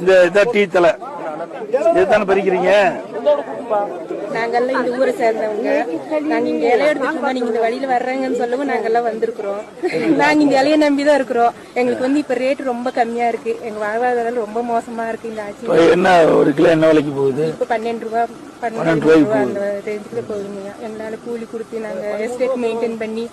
இந்த இதான் டீ தலை இதுதானே பறிக்கிறீங்க? நாங்கெல்லாம் இந்த ஊரை சேர்ந்தவங்க. நாங்க இங்க இலைய எடுத்துட்டு நீங்க இந்த வழியில வர்றாங்கன்னு சொல்லவும் நாங்கெல்லாம் வந்திருக்கிறோம். நாங்க இந்த இலைய நம்பி தான் இருக்கிறோம். எங்களுக்கு வந்து இப்ப ரேட் ரொம்ப கம்மியா இருக்கு. எங்க வாழ்வாதாரம் ரொம்ப மோசமா இருக்கு இந்த ஆட்சி. என்ன ஒரு கிலோ என்ன விலைக்கு போகுது? இப்ப பன்னெண்டு ரூபா பன்னெண்டு ரூபா அந்த ரேஞ்சுல போகுதுங்க எங்களால கூலி கொடுத்து நாங்க எஸ்டேட் மெயின்டைன் பண்ணி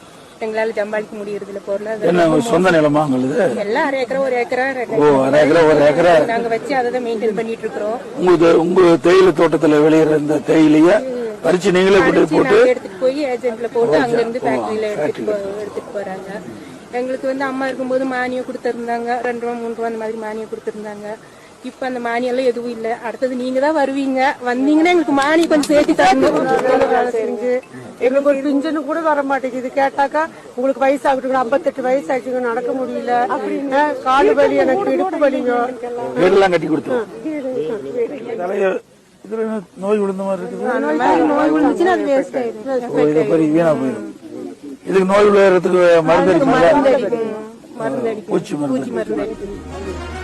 எங்களால சம்பாதிக்க முடியறதுல பொருளாதாரம் என்ன சொந்த நிலமா உங்களுது? எல்லாம் அரை ஏக்கரா ஒரு ஏக்கரா ஓ அரை ஏக்கரா ஒரு ஏக்கரா. நாங்க வச்சு அதை தான் மெயின்டைன் பண்ணிட்டு இருக்கிறோம். உங்க உங்க தேயிலை தோட்டத்துல விளையிற இந்த தேயிலைய பறிச்சு நீங்களே கொண்டு போட்டு எடுத்துட்டு போய் ஏஜென்ட்ல போட்டு அங்க இருந்து ஃபேக்டரியில எடுத்துட்டு எடுத்துட்டு போறாங்க. எங்களுக்கு வந்து அம்மா இருக்கும்போது மானியம் கொடுத்திருந்தாங்க. ரெண்டு ரூபா மூணு ரூபா அந்த மாதிரி மானியம் கொடுத்திருந்தாங்க. இப்ப அந்த மானியம் எல்லாம் எதுவும் இல்ல. அடுத்தது நீங்க தான் வருவீங்க. வந்தீங்கன்னா எங்களுக்கு மானியம் கொஞ்சம் சேர்த்து தரணும். வேலை செஞ்சு. எங்களுக்கு ஒரு பிஞ்சனு கூட வர மாட்டேங்குது. கேட்டாக்கா உங்களுக்கு வயசாகட்டும். ஐம்பத்தெட்டு வயசு ஆச்சுங்க நடக்க முடியல. காலு வலி எனக்கு இடுப்பு வலிங்க. வீடெல்லாம் கட்டி கொடுத்தோம் இதுல நோய் விழுந்த மாதிரி இருக்குது? நோய் விழுந்துச்சுன்னா அது வேஸ்ட் ஆயிடும். வீணா போயிடும். இதுக்கு நோய் விளையறதுக்கு மருந்து அடிக்கும் பூச்சி மருந்து மருந்து அடிக்கும்